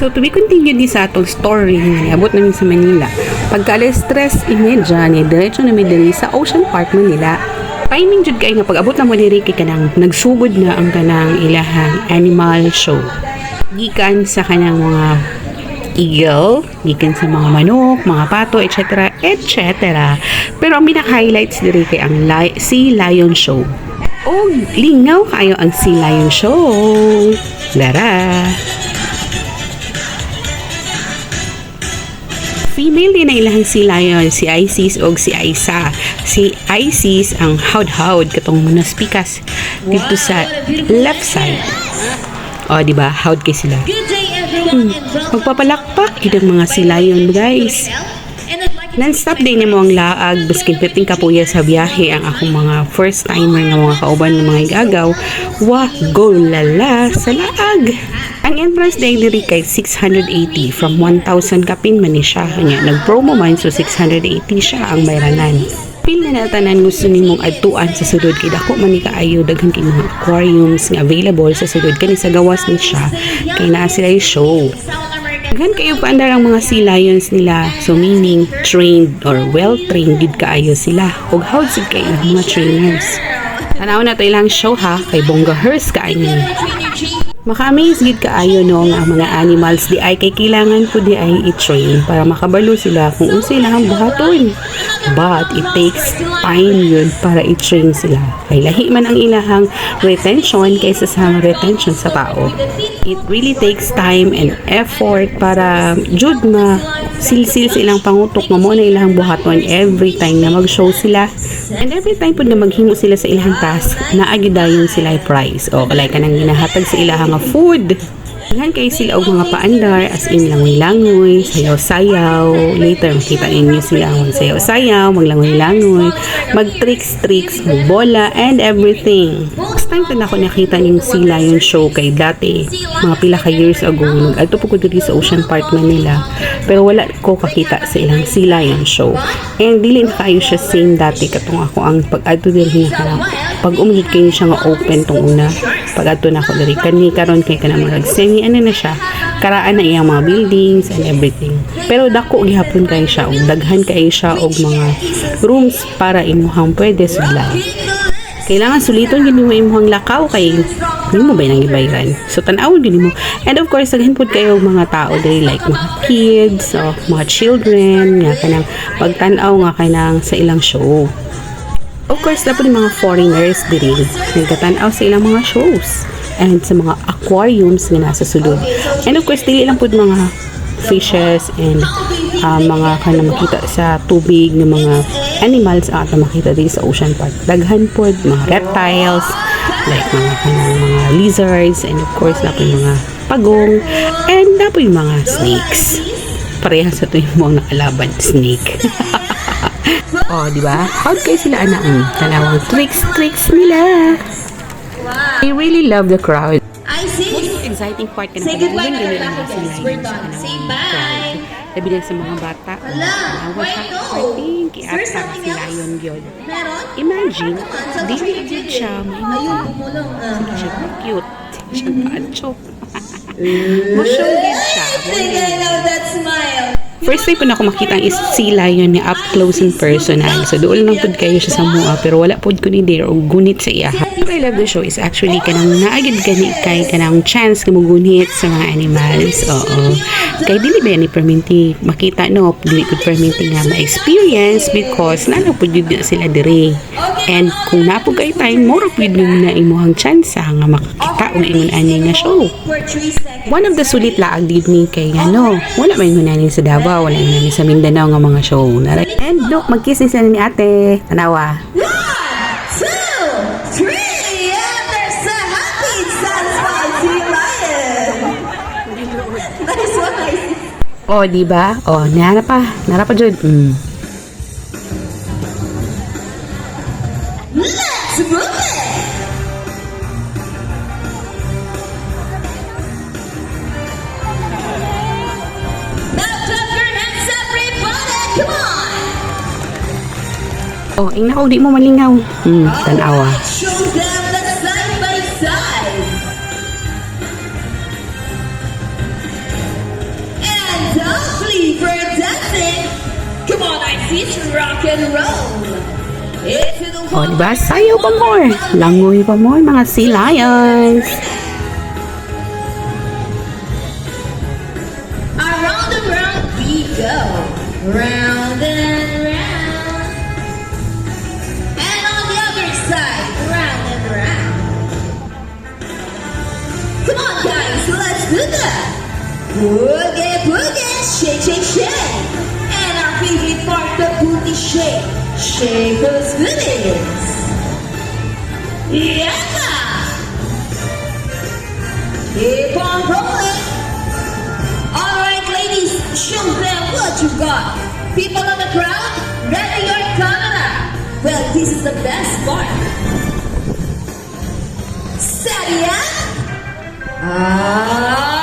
So, to be continued di sa atong story nga niabot namin sa Manila. Pagka alas stress imedya ni diretso na diri sa Ocean Park Manila. Timing jud kay nga pag-abot na mo diri kay kanang nagsugod na ang kanang ilahang animal show. Gikan sa kanang mga eagle, gikan sa mga manok, mga pato, etc. etc. Pero ang pinaka-highlights diri kay ang li- Sea Lion Show. O lingaw kayo ang Sea Lion Show. Dara! Female din na ilahang si Lion, si Isis o si Aisa. Si Isis ang hawd-hawd katong munas pikas dito sa left side. O, di ba? Hawd kay sila. Welcome Magpapalakpak ang mga si Lion, guys. and I'd like to Non-stop din mo ang laag, baskin 15 kapuya sa biyahe ang akong mga first timer nga mga kauban ng mga igagaw. Wah, go lala sa laag! Ang entrance day diri kay 680 from 1,000 kapin man ni siya. Kanya, nag-promo man so 680 siya ang bayranan. Pil na natanan gusto nimong adtuan sa sudod kay dako man ni kaayo daghan kay mga aquariums nga available sa sudod kani sa gawas ni siya kay naa sila show. Daghan kayo paandar ang mga sea lions nila. So meaning trained or well-trained gid kaayo sila. Ug howd sig kay mga trainers. Tanaw na to ilang show ha kay Bongga Hers kaayo Maka-amaze gid kaayo no nga ang mga animals di ay kay kailangan po di ay i-train para makabalo sila kung unsa ilang buhaton. But it takes time yun para i-train sila. Kay lahi man ang ilahang retention kaysa sa retention sa tao. It really takes time and effort para jud ma silsil sa ilang pangutok nga mo na ilang buhaton every time na mag-show sila. And every time po na maghimo sila sa ilang task, naagidayon sila prize. O kalay ka nang ginahatag sa ilang nga food. Daghan kay sila og mga paandar as in langoy-langoy, sayaw-sayaw. Later makita ninyo sila ang sayaw-sayaw, maglangoy-langoy, mag-tricks-tricks, bola and everything. First time na ako nakita yung Sea Lion show kay dati, mga pila ka years ago. Nag-alto po ko dito sa Ocean Park Manila. Pero wala ko kakita sa ilang Sea Lion show. And dili na kayo siya same dati katong ako ang pag-alto din na pag umigit kayo siya nga open tong una pag ato na ako diri kani karon kay kana mga semi ano na siya karaan na iyang mga buildings and everything pero dako gihapon kay siya og daghan kay siya og mga rooms para imuhang pwede sudlan kailangan suliton gid mo imuhang lakaw kay hindi mo ba nang ibayran so tan-awon gid mo. And of course daghan pud kayo mga tao diri like mga kids o mga children nga kanang pagtan-aw nga kanang sa ilang show. Of course, dapat mga foreigners diri nagkatanaw sa ilang mga shows and sa mga aquariums nga nasa sulod. And of course, dili lang po mga fishes and ah, mga kanang makita sa tubig ng mga animals ato makita diri sa Ocean Park. Daghan po mga reptiles like mga kanang mga lizards and of course yung mga pagong and yung mga snakes. Parehas sa ito yung mga nakalaban, snake. Oh, di ba? How kayo sila anak mm, talawang tricks tricks nila. I really love the crowd. I see Exciting part ka na Say goodbye Ang to ganda our nila guys. We're done. Say bye. Labi din sa mga bata. Hala, why no? there kiata something sila yun yun. Meron? Imagine, legit Chief. siya. May bumulong. Hindi siya cute. Hindi siya kacho. Motion din siya. I think know that smile. First time po na ako makita ang is sea lion ni up close and personal. So doon lang pud kayo siya sa mua pero wala pud ko ni there o gunit sa iya. I love the show is actually kanang naagid gani kay kanang chance ka mo gunit sa mga animals. Oo. Kay dili ba ni perminti makita no, dili ko perminti nga ma-experience because nana pud yun sila dire. And kung napo kay time, moro pud mo na imuhang chance nga makakita og ingon ani nga show. One of the sulit laag did ni kay ano, wala may ngunanin sa Davao, wala ngunanin sa Mindanao nga mga show. And look, mag-kiss ni ni ate. Tanawa. Isis. Oh, di ba? Oh, nara pa. Nara pa jud. Mm. Oh, ingna di mo malingaw. Mm, tanawa. Is rock and roll. O, diba? Sayaw pa more. Langoy pa more, mga sea lions. Around and round we go. Round and round. And on the other side, round and round. Come on, guys, let's do that. Boogie, boogie, shake, shake, shake. Shake. Shake those goodies. Yeah! Keep on rolling. All right, ladies, show them what you got. People on the crowd, ready your camera. Well, this is the best part. Steady up. Arriba! Ah.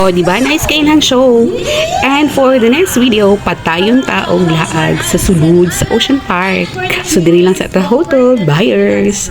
O, di ba? Nice ng show. And for the next video, patayong taong laag sa sulod sa Ocean Park. So, diri lang sa Tahoto. Buyers!